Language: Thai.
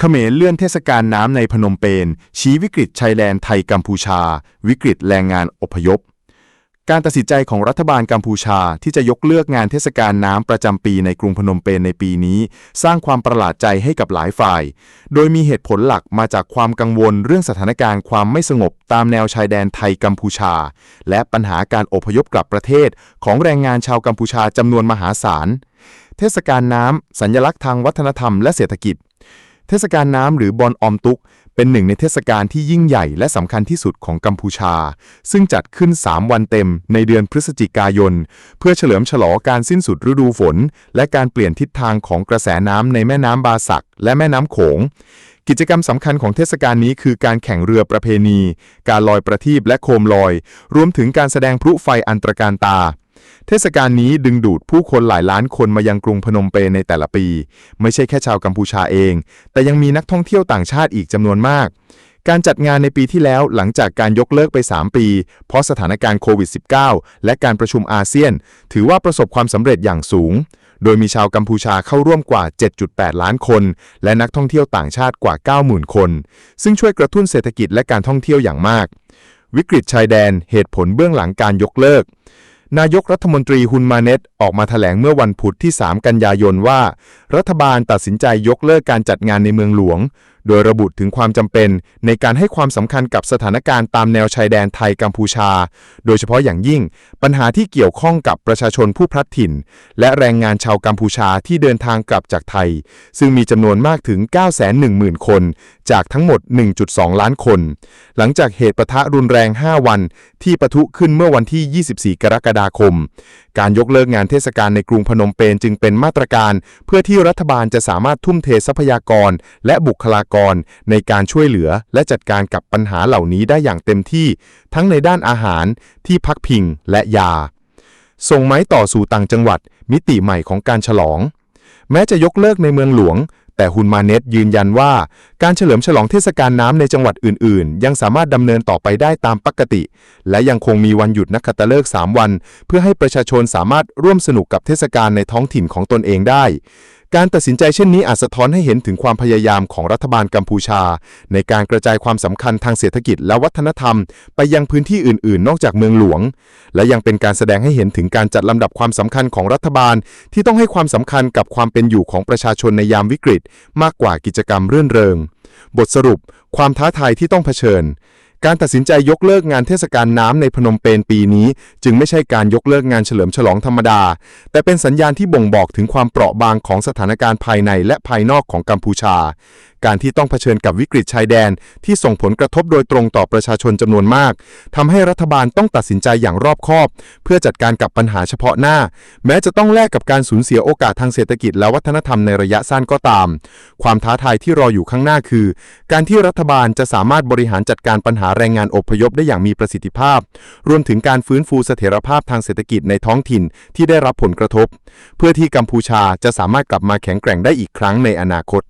เขมรเลื่อนเทศกาลน้ำในพนมเปญชี้วิกฤตชายแดนไทยกัมพูชา วิกฤตแรงงานอพยพ การตัดสินใจของรัฐบาลกัมพูชาที่จะยกเลิกงานเทศกาลน้ำประจำปีในกรุงพนมเปญในปีนี้ สร้างความประหลาดใจให้กับหลายฝ่าย โดยมีเหตุผลหลักมาจากความกังวลเรื่องสถานการณ์ความไม่สงบตามแนวชายแดนไทยกัมพูชา และปัญหาการอพยพกลับประเทศ ของแรงงานชาวกัมพูชาจำนวนมหาศาลเทศกาลน้ำ สัญลักษณ์ทางวัฒนธรรมและเศรษฐกิจ เทศกาลน้ำหรือบอนออมตุก เป็นหนึ่งในเทศกาลที่ยิ่งใหญ่และสำคัญที่สุดของกัมพูชา ซึ่งจัดขึ้น 3 วันเต็มในเดือนพฤศจิกายน เพื่อเฉลิมฉลองการสิ้นสุดฤดูฝน และการเปลี่ยนทิศทางของกระแสน้ำในแม่น้ำบาสักและแม่น้ำโขง กิจกรรมสำคัญของเทศกาลนี้คือการแข่งเรือประเพณี การลอยประทีปและโคมลอย รวมถึงการแสดงพลุไฟอันตรการตา เทศกาลนี้ดึงดูดผู้คนหลายล้านคนมายังกรุงพนมเปญในแต่ละปี ไม่ใช่แค่ชาวกัมพูชาเอง แต่ยังมีนักท่องเที่ยวต่างชาติอีกจำนวนมาก การจัดงานในปีที่แล้วหลังจากการยกเลิกไป 3 ปี เพราะสถานการณ์โควิด -19 และการประชุมอาเซียน ถือว่าประสบความสำเร็จอย่างสูง โดยมีชาวกัมพูชาเข้าร่วมกว่า 7.8 ล้านคน และนักท่องเที่ยวต่างชาติกว่า 90,000 คน ซึ่งช่วยกระตุ้นเศรษฐกิจและการท่องเที่ยวอย่างมาก วิกฤตชายแดนเหตุผลเบื้องหลังการยกเลิก นายกรัฐมนตรีฮุนมาเนตออกมาแถลงเมื่อวันพุธที่ 3 กันยายนว่า รัฐบาลตัดสินใจยกเลิกการจัดงานในเมืองหลวง โดยระบุถึงความจำเป็นในการให้ความสำคัญกับสถานการณ์ตามแนวชายแดนไทยกัมพูชา โดยเฉพาะอย่างยิ่ง ปัญหาที่เกี่ยวข้องกับประชาชนผู้พลัดถิ่น และแรงงานชาวกัมพูชาที่เดินทางกลับจากไทย ซึ่งมีจำนวนมากถึง 910,000 คน จากทั้งหมด 1.2 ล้านคน หลังจากเหตุปะทะรุนแรง 5 วัน ที่ปะทุขึ้นเมื่อวันที่ 24 กรกฎาคม การยกเลิกงานเทศกาลในกรุงพนมเปญจึงเป็นมาตรการ เพื่อที่รัฐบาลจะสามารถทุ่มเททรัพยากร และบุคลากร ในการช่วยเหลือ และจัดการกับปัญหาเหล่านี้ได้อย่างเต็มที่ ทั้งในด้านอาหารที่พักพิงและยา ส่งไม้ต่อสู่ต่างจังหวัด มิติใหม่ของการฉลอง แม้จะยกเลิกในเมืองหลวง แต่ฮุนมาเน็ตยืนยันว่า การเฉลิมฉลองเทศกาลน้ำในจังหวัดอื่น ๆ ยังสามารถดำเนินต่อไปได้ตามปกติ และยังคงมีวันหยุดนักขัตฤกษ์3วัน เพื่อให้ประชาชนสามารถร่วมสนุกกับเทศกาลในท้องถิ่นของตนเองได้ การตัดสินใจเช่นนี้อาจสะท้อนให้เห็นถึงความพยายามของรัฐบาลกัมพูชา ในการกระจายความสำคัญทางเศรษฐกิจและวัฒนธรรม ไปยังพื้นที่อื่นๆ นอกจากเมืองหลวง และยังเป็นการแสดงให้เห็นถึงการจัดลำดับความสำคัญของรัฐบาล ที่ต้องให้ความสำคัญกับความเป็นอยู่ของประชาชนในยามวิกฤต มากกว่ากิจกรรมเรื่นเริง บทสรุป ความท้าทายที่ต้องเผชิญ การตัดสินใจยกเลิกงานเทศกาลน้ำในพนมเปญปีนี้ จึงไม่ใช่การยกเลิกงานเฉลิมฉลองธรรมดา แต่เป็นสัญญาณที่บ่งบอกถึงความเปราะบางของสถานการณ์ภายในและภายนอกของกัมพูชาการที่ต้องเผชิญกับวิกฤตชายแดน ที่ส่งผลกระทบโดยตรงต่อประชาชนจำนวนมากทำให้รัฐบาลต้องตัดสินใจอย่างรอบคอบ เพื่อจัดการกับปัญหาเฉพาะหน้า แม้จะต้องแลกกับการสูญเสียโอกาสทางเศรษฐกิจและวัฒนธรรมในระยะสั้นก็ตาม ความท้าทายที่รออยู่ข้างหน้าคือ การที่รัฐบาลจะสามารถบริหารจัดการปัญหาแรงงานอพยพได้อย่างมีประสิทธิภาพ รวมถึงการฟื้นฟูเสถียรภาพทางเศรษฐกิจในท้องถิ่นที่ได้รับผลกระทบ เพื่อที่กัมพูชาจะสามารถกลับมาแข็งแกร่งได้อีกครั้งในอนาคต